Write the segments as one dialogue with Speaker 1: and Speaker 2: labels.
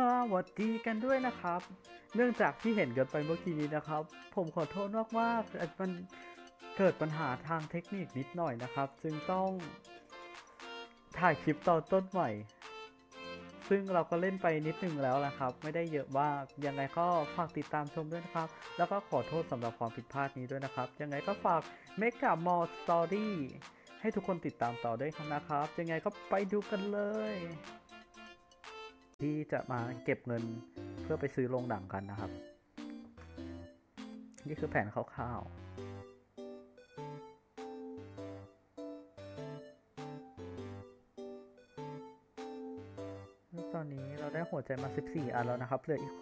Speaker 1: สวัสดีกันด้วยนะครับ เนื่องจากที่เห็นกันไปเมื่อกี้นี้นะครับ ผมขอโทษมากๆมันเกิดปัญหาทางเทคนิคนิดหน่อยนะครับ จึงต้องถ่ายคลิปตอนต้นใหม่ ซึ่งเราก็เล่นไปนิดนึงแล้วนะครับ ไม่ได้เยอะมาก ยังไงก็ฝากติดตามชมด้วยนะครับ แล้วก็ขอโทษสำหรับความผิดพลาดนี้ด้วยนะครับ ยังไงก็ฝาก m e g a m o r e Story ให้ทุกคนติดตามต่อด้วยนะครับ ยังไงก็ไปดูกันเลย ที่จะมาเก็บเงินเพื่อไปซื้อโรงหนังกันนะครับ นี่คือแผนคร่าวๆตอนนี้เราได้หัวใจมา 14 อันแล้วนะครับเหลืออีก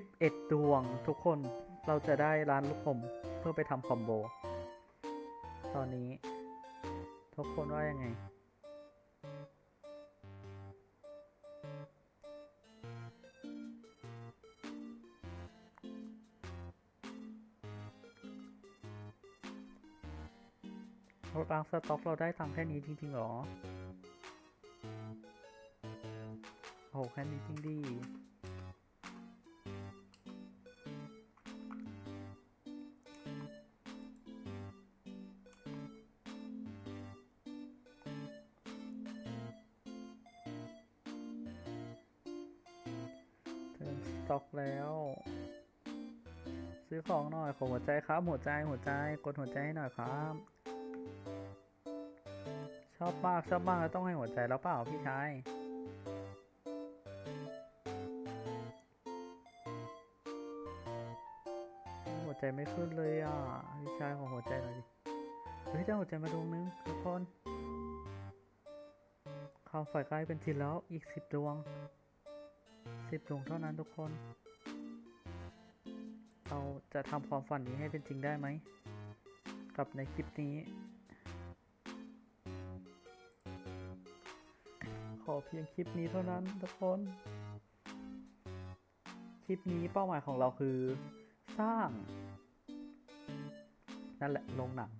Speaker 1: 11 ดวงทุกคนเราจะได้ร้านลูกอมเพื่อไปทำคอมโบ ตอนนี้ ทุกคนว่ายังไง รถล้างสต็อกเราได้ตังค์แค่นี้จริงๆหรอ โอ้โหแค่นี้จริงดีเติมสต็อกแล้ว ซื้อของหน่อยขอหัวใจครับ หัวใจหัวใจกดหัวใจให้หน่อยครับ อบมากชอบมากแล้วต้องให้หัวใจแล้วเปล่าพี่ชายหัวใจไม่ขึ้นเลยอะพี่ชายของหัวใจหน่อยดิเฮ้ยได้าหัวใจมาดวงนึงทุกคนข้าฝ่ายใกล้เป็นทีแล้วอีกสิบดวงสิบดวงเท่านั้นทุกคน เราจะทำความฝันนี้ให้เป็นจริงได้ไหม กับในคลิปนี้ เพียงคลิปนี้เท่านั้นทุกคน คลิปนี้เป้าหมายของเราคือ สร้าง นั่นแหละโรงหนัง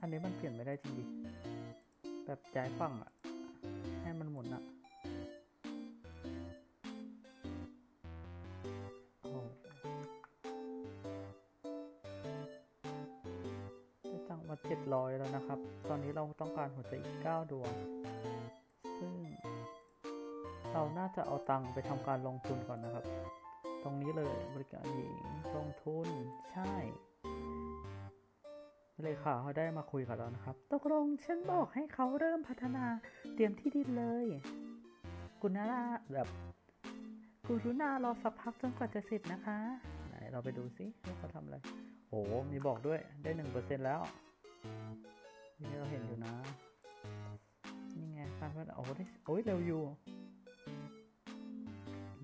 Speaker 1: อันนี้มันเปลี่ยนไม่ได้จริงดิแบบย้ายฝั่งอะให้มันหมุนอะ 700 แล้วนะครับ ตอนนี้เราต้องการหัวใจอีก 9 ดวง ซึ่ง เราน่าจะเอาตังค์ไปทำการลงทุนก่อนนะครับ ตรงนี้เลยบริการหญิงลงทุนใช่เลขาเขาได้มาคุยกับเรานะครับ ตกลงฉันบอกให้เขาเริ่มพัฒนาเตรียมที่ดินเลยกุณาราแบบกุรุณารอสักพักจนกว่าจะเสร็จนะคะ ไหนเราไปดูซิเขาทำอะไร โอ้มีบอกด้วยได้หนึ่งเปอร์เซ็นแล้ว การพัฒนาโอ้ได้โอ้ยเร็วอยู่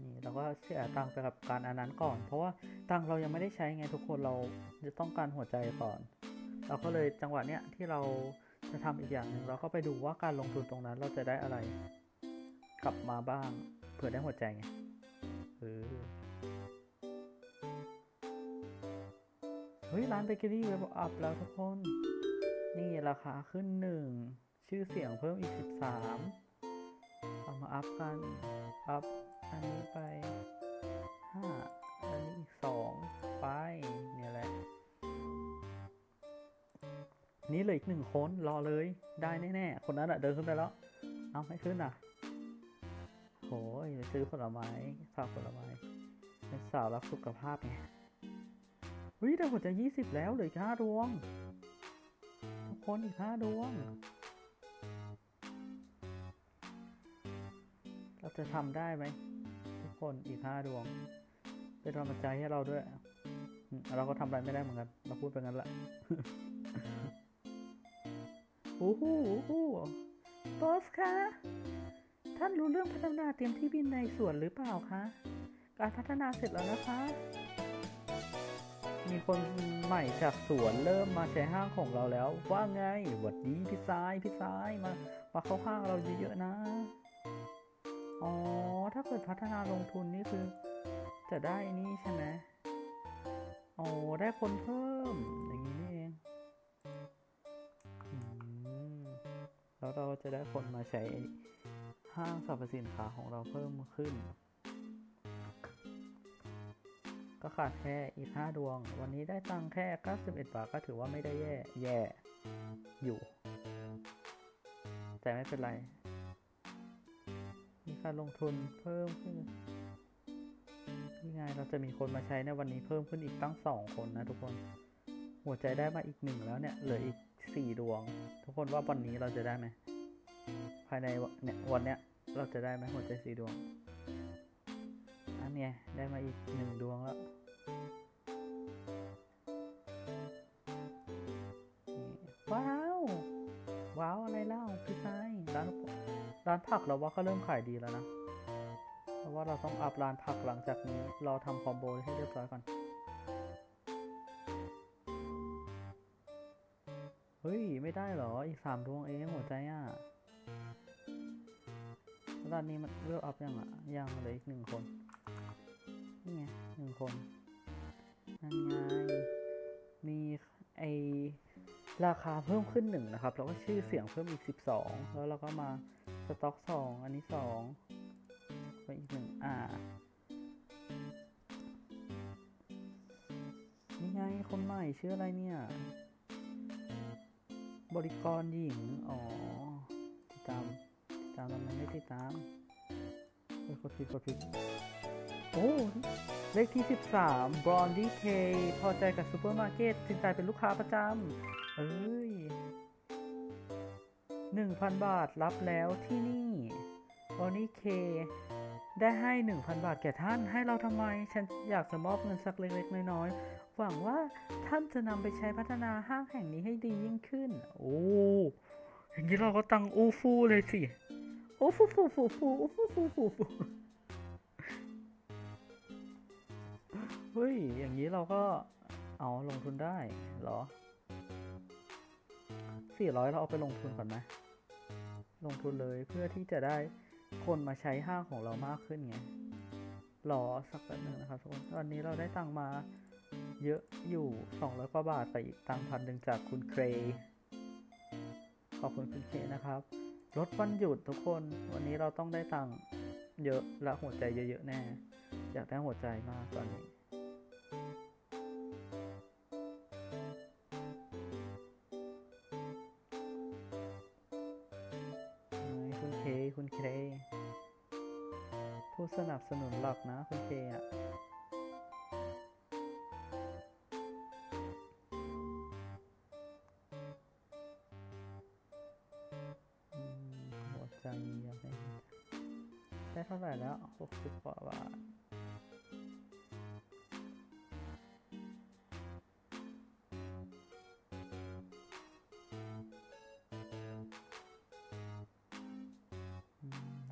Speaker 1: นี่เราก็เสียตังค์ไปกับการอันนั้นก่อน เพราะว่าตังค์เรายังไม่ได้ใช้ไงทุกคนเราจะต้องการหัวใจก่อน เราก็เลยจังหวะเนี้ยที่เราจะทำอีกอย่างหนึ่งเราก็ไปดูว่าการลงทุนตรงนั้นเราจะได้อะไร กลับมาบ้างเผื่อได้หัวใจไงเออเฮ้ยร้านเบเกอรี่เว็บอัพแล้วทุกคน นี่ราคาขึ้นหนึ่ง ชื่อเสียงเพิ่มอีกสิบสามเอามาอัพกัน อัพอันนี้ไปห้าอันนี้อีกสองไป เนี่ยแหละ นี่เหลืออีกหนึ่งคนรอเลย ได้แน่ๆ คนนั้นอะเดินขึ้นไปแล้ว เอาไม่ขึ้นอะโหยไปซื้อผลไม้ฝากผลไม้เป็นสาวรักสุขภาพไงเฮ้ยได้หัวใจยี่สิบแล้วเหลืออีกห้าดวง ทุกคนอีกห้าดวง จะทำได้ไหมทุกคนอีกห้าดวงเป็นกำลังใจให้เราด้วยอืมเราก็ทำอะไรไม่ได้เหมือนกันเราพูดไปงั้นแหละโอ้โหโอ้โหบอสคะท่านรู้เรื่องพัฒนาเตรียมที่บินในสวนหรือเปล่าคะ การพัฒนาเสร็จแล้วนะคะ มีคนใหม่จากสวนเริ่มมาใช้ห้างของเราแล้ว ว่าไงหวัดดีพี่ซ้ายพี่ซ้ายมามาเข้าห้างเราเยอะๆนะ อ๋อ ถ้าเกิดพัฒนาลงทุนนี่คือ จะได้นี่ใช่ไหมอ๋อ ได้คนเพิ่ม อย่างนี้นี่เองอแล้วเราจะได้คนมาใช้ห้างสรรพสินค้าของเราเพิ่มขึ้น ก็ขาดแค่อีก 5 ดวง วันนี้ได้ตังค์แค่ 91 บาทก็ถือว่าไม่ได้แย่ แย่ อยู่ แต่ไม่เป็นไร การลงทุนเพิ่มขึ้นนี่ไงเราจะมีคนมาใช้ในวันนี้เพิ่มขึ้นอีกตั้งสองคนนะทุกคน หัวใจได้มาอีกหนึ่งแล้วเนี่ยเหลืออีกสี่ดวง ทุกคนว่าวันนี้เราจะได้ไหมภายในวันเนี่ยวันเนี้ยเราจะได้ไหมหัวใจสี่ดวงอันเนี้ยได้มาอีกหนึ่งดวงแล้ว ร้านผักเราว่าก็เริ่มขายดีแล้วนะเพราะว่าเราต้องอัพร้านผักหลังจากนี้เราทำคอมโบให้เรียบร้อยก่อน เฮ้ย ไม่ได้เหรอ อีกสามดวงเองหัวใจอะร้านนี้มันเลือกอัพยังอะ ยังเลยอีกหนึ่งคน นี่ไงหนึ่งคน นั่นไง มีไอ ราคาเพิ่มขึ้นหนึ่งนะครับแล้วก็ชื่อเสียงเพิ่มอีกสิบสองแล้วเราก็มาสต็อกสองอันนี้สองไปอีกหนึ่งอ่านี่ไงคนใหม่ชื่ออะไรเนี่ย บริกรหญิง อ๋อติดตามติดตามทำไมไม่ติดตามเฮ้ยกดผิดกดผิดโอ้เลขที่ 13 b r o n d y K พอใจกับซูเปอร์มาร์เก็ตติดใจเป็นลูกค้าประจำ เอ้ย1,000บาทรับแล้วที่นี่ b r o n d y K ได้ให้1,000บาทแก่ท่านให้เราทำไม ฉันอยากจะมอบเงินสักเล็กๆน้อยๆ หวังว่าท่านจะนำไปใช้พัฒนาห้างแห่งนี้ให้ดียิ่งขึ้น โอ้อย่างนี้เราก็ตังอูฟู่เลยสิโอ้ฟู่ฟูฟูฟูอูฟูฟูฟูฟูเฮ้ย อย่างนี้เราก็เอาลงทุนได้เหรอ 400 เราเอาไปลงทุนก่อนไหมลงทุนเลยเพื่อที่จะได้คนมาใช้ห้างของเรามากขึ้นไงรอสักแป๊บหนึงนะครับทุกคนตอนนี้เราได้ตังมาเยอะอยู่ 200กว่าบาทไปอีกตังพันหนึ่งจากคุณเครขอบคุณคุณเคนะครับลดวันหยุดทุกคน วันนี้เราต้องได้ตังเยอะและหัวใจเยอะๆแน่ อยากได้หัวใจมากตอนนี้ สนับสนุนหลักนะคุณเคอะหัวใจอยากได้ได้เท่าไหร่แล้วหกสิบกว่าบาทอื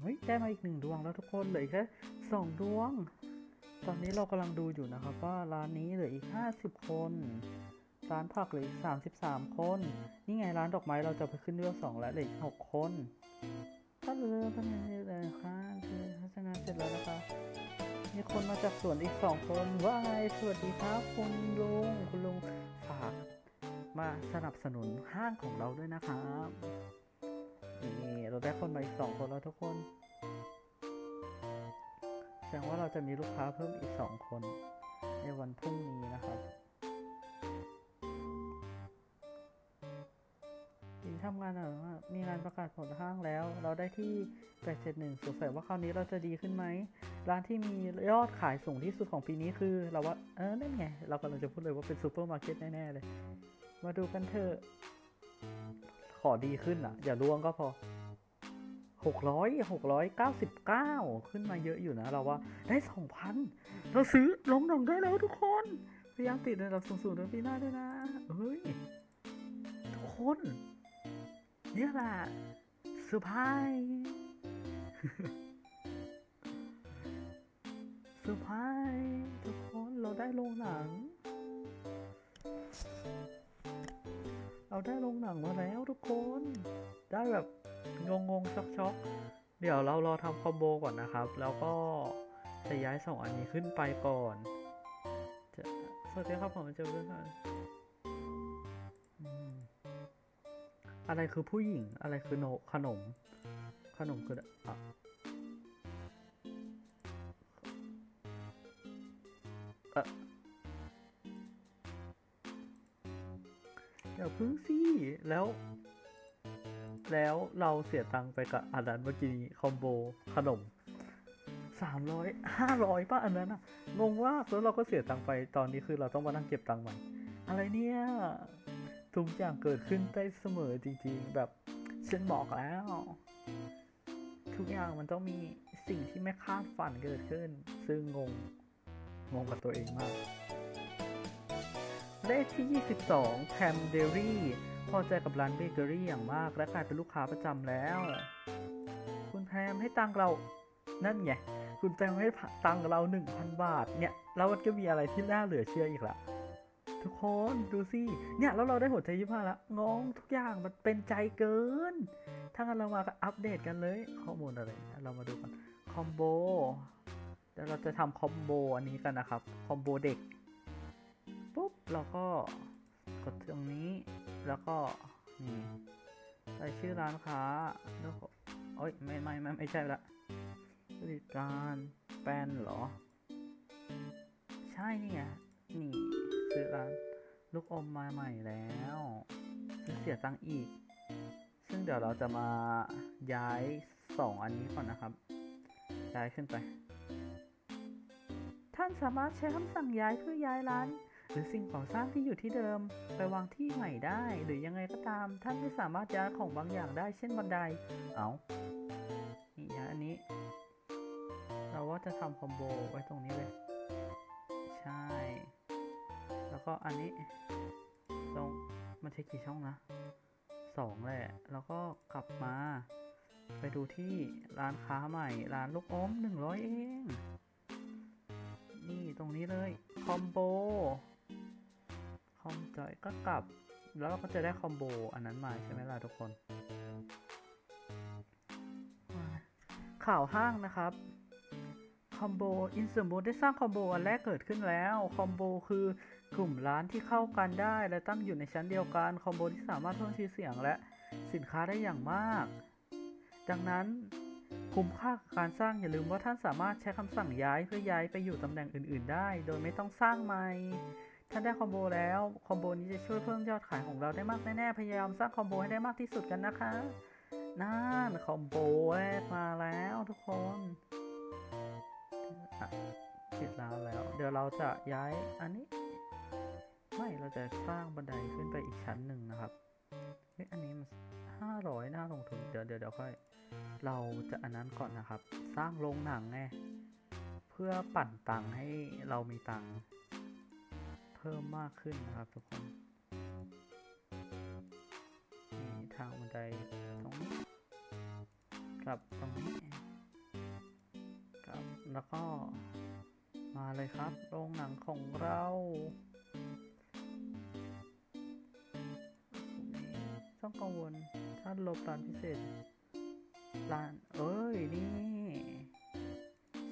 Speaker 1: ฮ้ยได้มาอีกหนึ่งดวงแล้วทุกคนเหลืออีกแค่สองดวง ตอนนี้เรากำลังดูอยู่นะครับว่าร้านนี้เหลืออีกห้าสิบคน ร้านผักเหลืออีกสามสิบสามคน นี่ไงร้านดอกไม้เราจะไปขึ้นเรื่องสองแล้วเหลืออีกหกคนถ้าเรือเป็นยังไงเลยคะคือพัฒนาเสร็จแล้วนะคะมีคนมาจากสวนอีกสองคนว่าไงสวัสดีครับคุณลุงคุณลุงฝากมาสนับสนุนห้างของเราด้วยนะครับนี่เราได้คนมาอีกสองคนแล้วทุกคน แสดงว่าเราจะมีลูกค้าเพิ่มอีกสองคน ในวันพรุ่งนี้นะครับยินทำงานหน่อยมีงานประกาศผลห้างแล้ว เราได้ที่ 871สงสัยว่าคราวนี้เราจะดีขึ้นไหม ร้านที่มียอดขายสูงที่สุดของปีนี้คือ เราว่า เออ นั่นไง เรากำลังจะพูดเลยว่าเป็นซูเปอร์มาร์เก็ตแน่ ๆ เลย มาดูกันเถอะ ขอดีขึ้นอะ อย่าล่วงก็พอ หกร้อยหกร้อยเก้าสิบเก้าขึ้นมาเยอะอยู่นะเราว่าได้สองพันเราซื้อลงหนังได้แล้วทุกคน พยายามติดในระดับสูงๆในปีหน้าด้วยนะ เฮ้ย ทุกคน เนี่ยแหละเซอร์ไพรส์เซอร์ไพรส์ทุกคนเราได้โรงหนัง เราได้โรงหนังมาแล้วทุกคน ได้แบบ งงงช็อกช็อกเดี๋ยวเรารอทำคอมโบก่อนนะครับ แล้วก็จะย้ายสองอันนี้ขึ้นไปก่อนจะสวัสดีครับผมเจอเพื่อนกันอืมอะไรคือผู้หญิงอะไรคือโนขนม ขนมคืออะเอ่ออย่าพึ่งสิแล้ว แล้วเราเสียตังค์ไปกับอันนั้นเมื่อกี้นี้คอมโบขนมสามร้อยห้าร้อยป่ะอันนั้นอะงงว่าแล้วเราก็เสียตังค์ไปตอนนี้คือเราต้องมานั่งเก็บตังค์ใหม่อะไรเนี่ยทุกอย่างเกิดขึ้นได้เสมอจริงๆ แบบฉันบอกแล้ว ทุกอย่างมันต้องมีสิ่งที่ไม่คาดฝันเกิดขึ้น ซึ่งงง งงกับตัวเองมาก เลขที่ 22แพมเดลี่ พอใจกับร้านเบเกอรี่อย่างมากและกลายเป็นลูกค้าประจำแล้ว คุณแพมให้ตังเรานั่นไงคุณแพมให้ตังเรา 1,000 บาทเนี่ยแล้วมันก็มีอะไรที่น่าเหลือเชื่ออีกละทุกคนดูสิเนี่ยแล้วเราได้หัวใจยี่ห้าล้วงงทุกอย่างมันเป็นใจเกินถ้างั้นเรามาอัปเดตกันเลยข้อมูลอะไรนะเรามาดูกันคอมโบเดี๋ยวเราจะทำคอมโบอันนี้กันนะครับ คอมโบเด็ก ปุ๊บ เราก็กดตรงนี้ แล้วก็นี่ใส่ชื่อร้านค้าแล้วก็โอ้ยไม่ไม่ไม่ไม่ใช่ละบริการแปนเหรอ ใช่นี่ไงนี่ซื้อร้านลูกอมมาใหม่แล้วซึ่งเสียตังค์อีก ซึ่งเดี๋ยวเราจะมาย้ายสองอันนี้ก่อนนะครับ ย้ายขึ้นไป ท่านสามารถใช้คำสั่งย้ายเพื่อย้ายร้าน หรือสิ่งก่อสร้างที่อยู่ที่เดิม ไปวางที่ใหม่ได้ หรือยังไงก็ตาม ท่านไม่สามารถย้ายของบางอย่างได้เช่นบันได เอานี่ย้ายอันนี้ เราว่าจะทำคอมโบไว้ตรงนี้เลย ใช่ แล้วก็อันนี้ ตรงมันใช้กี่ช่องนะสองแหละ แล้วก็กลับมา ไปดูที่ร้านค้าใหม่ ร้านลูกอมหนึ่งร้อยเอง นี่ตรงนี้เลย คอมโบ อมจอยก็กลับ แล้วเราก็จะได้คอมโบอันนั้นมาใช่ไหมล่ะทุกคนข่าวห้างนะครับคอมโบอินสมูได้สร้างคอมโบอันแรกเกิดขึ้นแล้วคอมโบคือกลุ่มร้านที่เข้ากันได้และตั้งอยู่ในชั้นเดียวกันคอมโบที่สามารถเพิ่มชื่อเสียงและสินค้าได้อย่างมาก ดังนั้นคุ้มค่าการสร้างอย่าลืมว่าท่านสามารถใช้คำสั่งย้ายเพื่อย้ายไปอยู่ตำแหน่งอื่น ๆ ได้ โดยไม่ต้องสร้างใหม่ ท่านได้คอมโบแล้วคอมโบนี้จะช่วยเพิ่มยอดขายของเราได้มากแน่ๆพยายามสร้างคอมโบให้ได้มากที่สุดกันนะคะนั่นคอมโบแรกมาแล้วทุกคนปิดแล้วแล้ว เดี๋ยวเราจะย้ายอันนี้ ไม่เราจะสร้างบันไดขึ้นไปอีกชั้นหนึ่งนะครับเฮ้ยอันนี้มันห้าร้อยน่าลงทุนเดี๋ยวเดี๋ยวเดี๋ยวค่อย เราจะอันนั้นก่อนนะครับ สร้างโรงหนังไงเพื่อปั่นตังให้เรามีตังค์ พิ่มมากขึ้นนะครับทุกคนนี่ทางบันไดตรงนี้กลับตรงนี้กลับแล้วก็มาเลยครับโรงหนังของเราต้องกังวลถ้าลบร้านพิเศษร้านเอ้ยนี่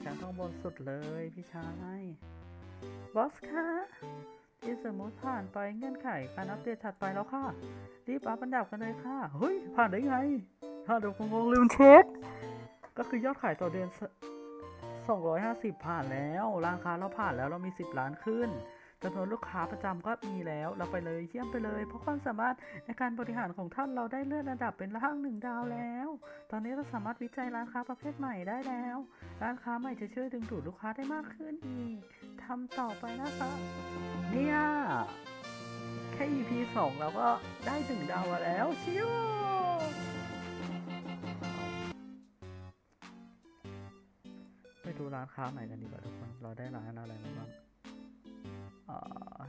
Speaker 1: ชั้นข้างบนสุดเลยพี่ชายบอสคะ อิสมมติผ่านไปเงื่อนไขการอัปเดตถัดไปแล้วค่ะ รีบอัพอันดับกันเลยค่ะ เฮ้ย ผ่านได้ไงถ้าเดี๋ยวคงงลืมเช็ค ก็คือยอดขายต่อเดือนสองร้อยห้าสิบผ่านแล้วราคาเราผ่านแล้วเรามีสิบล้านขึ้น จำนวนลูกค้าประจำก็มีแล้ว เราไปเลยเยี่ยมไปเลย เพราะความสามารถในการบริหารของท่านเราได้เลื่อนระดับเป็นร่างหนึ่งดาวแล้ว ตอนนี้เราสามารถวิจัยร้านค้าประเภทใหม่ได้แล้ว ร้านค้าใหม่จะช่วยดึงดูดลูกค้าได้มากขึ้นอีกทำต่อไปนะคะเนี่ยแค่ EP สองเราก็ได้ถึงดาวแล้วชิวไปดูร้านค้าใหม่กันดีกว่าทุกคน เราได้ร้านอะไรมาบ้าง อ่าเอ้า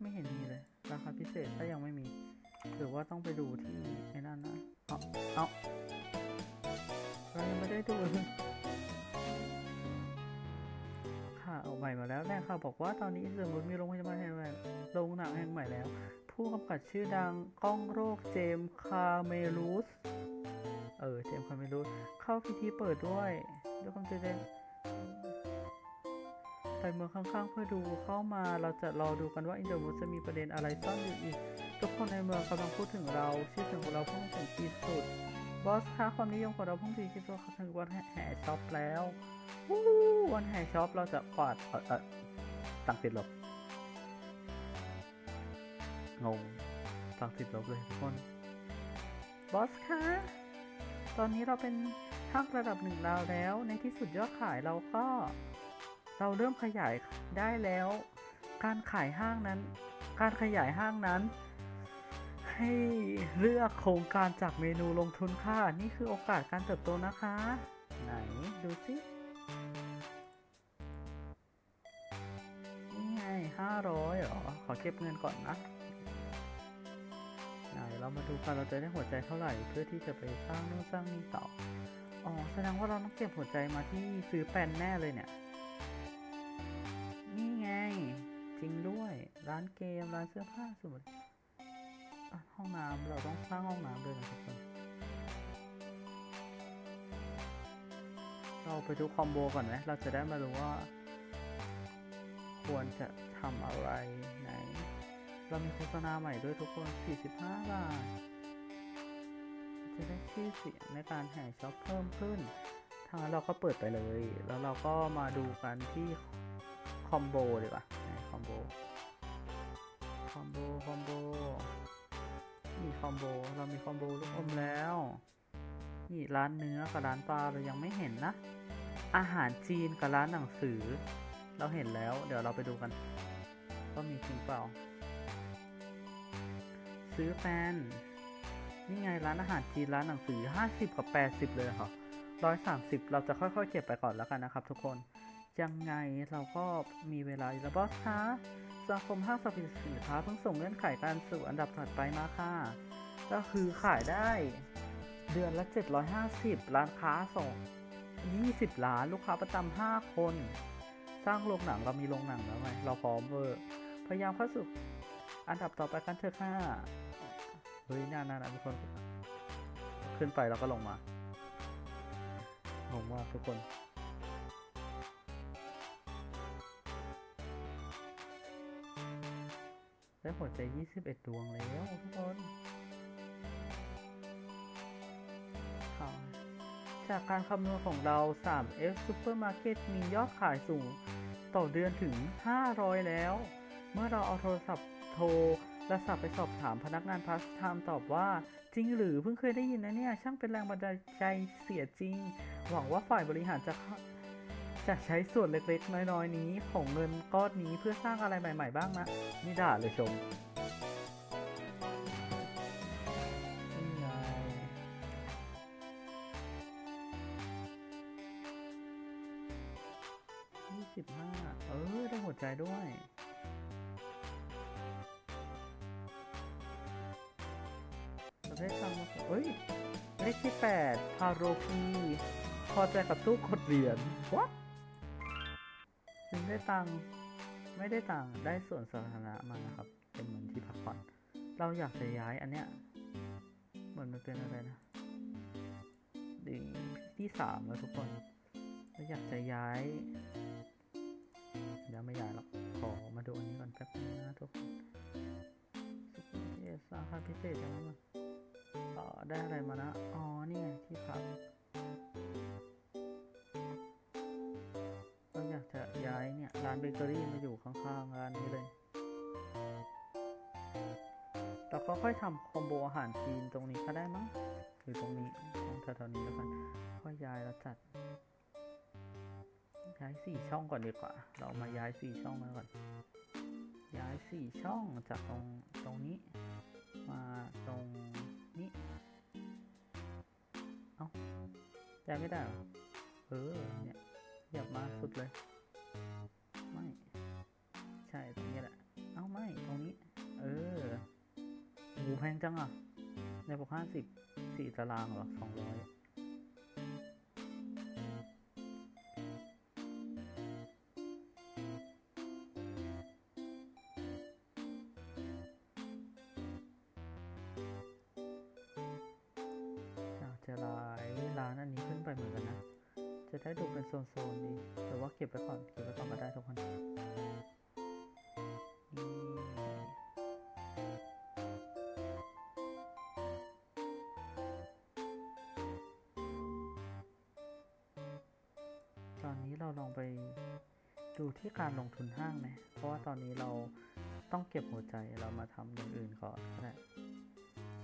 Speaker 1: ไม่เห็นมีเลย ราคาพิเศษก็ยังไม่มี หรือว่าต้องไปดูที่ไอ้นั่นนะเอาเอาเรายังไม่ได้ดูค่ะ เอาใหม่มาแล้วแน่ค่ะบอกว่าตอนนี้สมมติมีโรงพยาบาลแห่งใหม่โรงหนังแห่งใหม่แล้ว ผู้กำกับชื่อดังก้องโรคเจมส์คาเมลูส เออ เจมส์คาเมลูส เข้าพิธีเปิดด้วยด้วยความใจเย็น ไปเมืองข้างๆ เพื่อดูเข้ามาเราจะรอดูกันว่าอินเดอร์วูดจะมีประเด็นอะไรซ่อนอยู่อีก ทุกคนในเมืองกำลังพูดถึงเราชื่อเสียงของเราพุ่งถึงขีดสุด บอสคะความนิยมของเราพุ่งถึงขีดสุดถึงวันแห่ช็อปแล้ววันแห่ช็อปเราจะกวาดเออเออสั่งติดลบงงสั่งติดลบเลยทุกคนบอสคะตอนนี้เราเป็นห้างระดับหนึ่งดาวแล้ว ในที่สุดยอดขายเราก็ เราเริ่มขยายได้แล้ว การขายห้างนั้น การขยายห้างนั้น ให้เลือกโครงการจากเมนูลงทุนค่ะ นี่คือโอกาสการเติบโตนะคะ ไหนดูสินี่ไงห้าร้อยหรอ ขอเก็บเงินก่อนนะไหนเรามาดูกันเราจะได้หัวใจเท่าไหร่ เพื่อที่จะไปสร้างนู่นสร้างนี่ต่อ อ๋อ แสดงว่าเราต้องเก็บหัวใจมาที่ซื้อแปลนแน่เลยเนี่ย ร้านเกม ร้านเสื้อผ้าสมุดอะห้องน้ำเราต้องสร้างห้องน้ำด้วยนะทุกคนเราไปดูคอมโบก่อนไหมเราจะได้มารู้ว่า ควรจะทำอะไรไหน เรามีโฆษณาใหม่ด้วยทุกคน 45 บาท จะได้ชื่อเสียงในการแห่ช็อปเพิ่มขึ้นทางนั้นเราก็เปิดไปเลย แล้วเราก็มาดูกันที่คอมโบดีกว่า คอมโบ คอมโบ นี่คอมโบ เรามีคอมโบลูกอมแล้ว นี่ร้านเนื้อกับร้านปลาเรายังไม่เห็นนะ อาหารจีนกับร้านหนังสือ เราเห็นแล้ว เดี๋ยวเราไปดูกันว่ามีจริงเปล่า ซื้อแฟน นี่ไงร้านอาหารจีนร้านหนังสือ 50 กับ 80 เลยค่ะ130เราจะค่อยๆเก็บไปก่อนแล้วกันนะครับทุกคน ยังไงเราก็มีเวลาแล้วบอสคะ สังคมห้างสรรพสินค้าเพิ่งส่งเงื่อนไขการสู่อันดับถัดไปมาค่ะ ก็คือขายได้เดือนละ 750 ร้านค้าส่ง20 ล้านลูกค้าประจำ5คน สร้างโรงหนังเรามีโรงหนังแล้วไงเราพร้อมเวอร์พยายามเข้าสู่อันดับต่อไปกันเถอะค่ะเฮ้ยน่าน่าน่าทุกคน ขึ้นไปแล้วก็ลงมางงมากทุกคน ได้หัวใจ 21 ดวงแล้วทุกคนจากการคำนวณของเรา 3F Supermarket มียอดขายสูง ต่อเดือนถึง 500 แล้ว เมื่อเราเอาโทรศัพท์โทรและสับไปสอบถามพนักงานพาสไทม์ตอบว่า จริงหรือเพิ่งเคยได้ยินนะเนี่ย ช่างเป็นแรงบันดาลใจเสียจริง หวังว่าฝ่ายบริหารจะ จะใช้ส่วนเล็กๆ น้อยๆ นี้ของเงินก้อนนี้เพื่อสร้างอะไรใหม่ ๆ บ้างนะนี่ด่าเลยชมนี่ไงยี่สิบห้าเออ ได้หัวใจด้วยประเภททำเอ้ย เลขที่แปดพาโรพีพอใจกับตู้กดเหรียญวึงได้ตังค์ไม่ได้ตังค์ได้ส่วนสาธารณะมานะครับ เป็นเหมือนที่พักผ่อนเราอยากจะย้ายอันเนี้ยเหมือนมันเป็นอะไรนะดีที่สามแล้วทุกคนเราอยากจะย้ายเดี๋ยวไม่ย้ายหรอกขอมาดูอันนี้ก่อนแป๊บนึงนะทุกคนสุขุมวิทสาขาพิเศษอย่างนั้นมาเอ่อได้อะไรมานะอ๋อนี่ไงที่พักายเนี่ยร้านเบเกอรี่มาอยู่ข้างๆร้านนี้เลยแล้วก็ค่อยทำคอมโบอาหารจีนตรงนี้ก็ได้มั้งหรือตรงนี้ตรงแถวๆนี้แล้วกันค่อยย้ายแล้วจัด ย้ายสี่ช่องก่อนดีกว่า เรามาย้ายสี่ช่องกันก่อน ย้ายสี่ช่องจากตรงตรงนี้ มาตรงนี้ เอ้าย้ายไม่ได้เหรอ เออ เนี่ยหยียบมาสุดเลย พงจังอะในปกห้าสิบสี่ตารางเหรอสองร้อยอยากจะร้ายร้านอันนี้ขึ้นไปเหมือนกันนะ จะได้ดูเป็นโซนๆดี แต่ว่าเก็บไว้ก่อน เก็บไว้ก่อนก็ได้ทุกคน ที่การลงทุนห้างไหมเพราะว่าตอนนี้เราต้องเก็บหัวใจเรามาทำอย่างอื่นก่อนก็ได้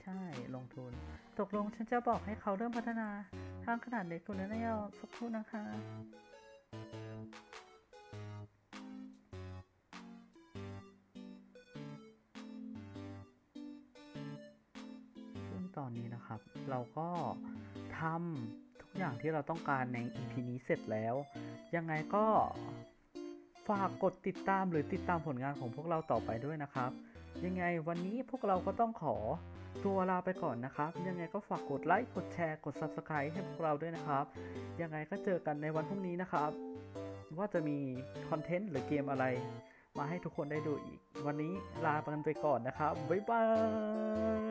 Speaker 1: ใช่ลงทุน ตกลงฉันจะบอกให้เขาเริ่มพัฒนาห้างขนาดเล็กตัวนั้นให้เอาสักครู่นะคะซึ่งตอนนี้นะครับ เราก็ทำทุกอย่างที่เราต้องการใน EP นี้เสร็จแล้ว ยังไงก็ ฝากกดติดตามหรือติดตามผลงานของพวกเราต่อไปด้วยนะครับ ยังไงวันนี้พวกเราก็ต้องขอตัวลาไปก่อนนะครับ ยังไงก็ฝากกดไลค์กดแชร์กด Subscribe ให้พวกเราด้วยนะครับ ยังไงก็เจอกันในวันพรุ่งนี้นะครับ ว่าจะมีคอนเทนต์หรือเกมอะไร มาให้ทุกคนได้ดูอีก วันนี้ลาไปกันไปก่อนนะครับบ๊ายบาย